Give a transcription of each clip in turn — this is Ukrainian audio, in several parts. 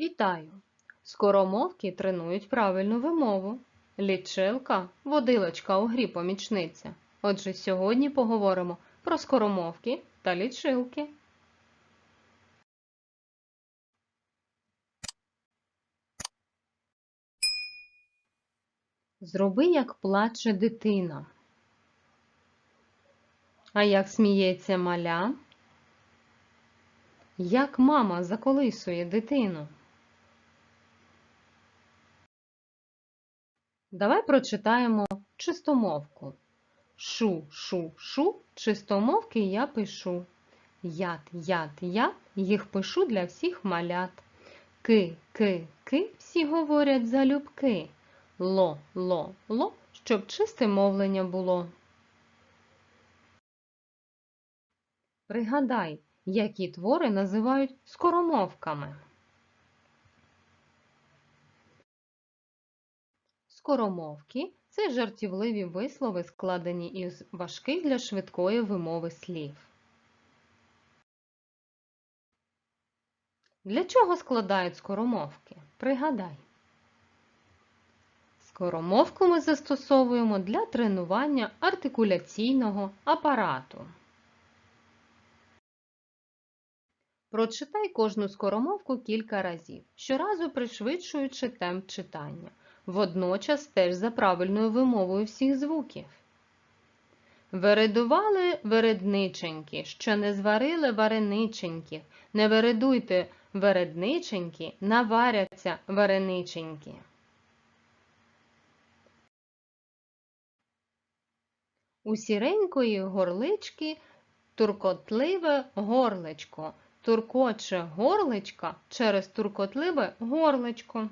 Вітаю! Скоромовки тренують правильну вимову. Лічилка – водилочка у грі помічниця. Отже, сьогодні поговоримо про скоромовки та лічилки. Зроби, як плаче дитина. А як сміється маля? Як мама заколисує дитину? Давай прочитаємо чистомовку. Шу, шу, шу, чистомовки я пишу. Яд, яд, яд, їх пишу для всіх малят. Ки, ки, ки, всі говорять залюбки. Ло, ло, ло, щоб чисте мовлення було. Пригадай, які твори називають скоромовками. Скоромовки це жартівливі вислови, складені із важких для швидкої вимови слів. Для чого складають скоромовки? Пригадай. Скоромовку ми застосовуємо для тренування артикуляційного апарату. Прочитай кожну скоромовку кілька разів, щоразу пришвидшуючи темп читання. Водночас теж за правильною вимовою всіх звуків. Вередували вередниченьки, що не зварили варениченьки. Не вередуйте вередниченьки, наваряться варениченьки. У сіренької горлички туркотливе горличко. Туркоче горличка через туркотливе горличко.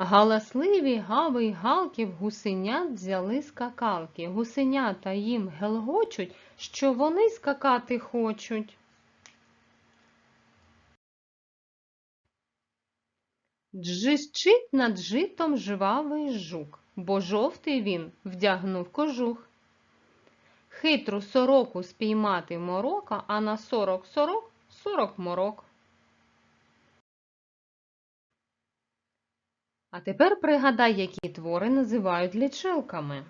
Галасливі гави й галки в гусенят взяли скакалки. Гусенята їм гелгочуть, що вони скакати хочуть. Джищить над житом жвавий жук, бо жовтий він вдягнув кожух. Хитру сороку спіймати морока, а на сорок сорок сорок морок. А тепер пригадай, які твори називають лічилками.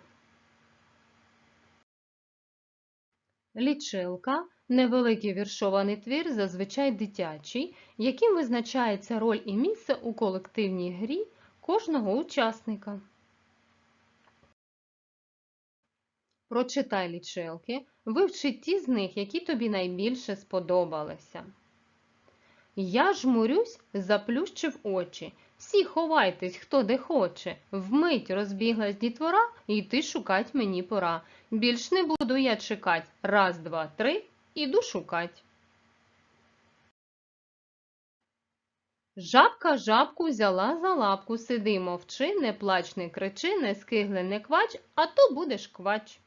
Лічилка невеликий віршований твір, зазвичай дитячий, яким визначається роль і місце у колективній грі кожного учасника. Прочитай лічилки, вивчи ті з них, які тобі найбільше сподобалися. Я жмурюсь, заплющив очі. Всі ховайтесь, хто де хоче. Вмить розбіглась дітвора, і йти шукать мені пора. Більш не буду я чекать. Раз, два, три, іду шукать. Жабка жабку взяла за лапку, сиди, мовчи, не плач, не кричи, не скигли, не квач, а то будеш квач.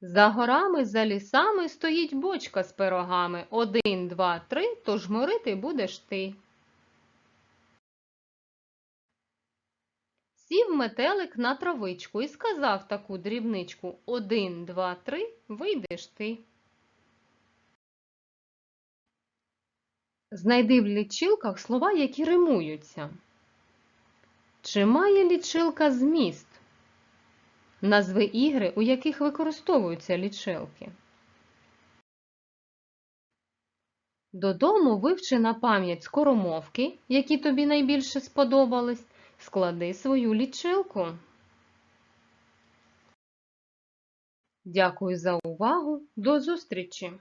За горами, за лісами стоїть бочка з пирогами. Один, два, три, тож морити будеш ти. Сів метелик на травичку і сказав таку дрібничку Один, два, три, вийдеш ти. Знайди в лічилках слова, які римуються. Чи має лічилка зміст? Назви ігри, у яких використовуються лічилки. Додому вивчи на пам'ять скоромовки, які тобі найбільше сподобались. Склади свою лічилку. Дякую за увагу. До зустрічі!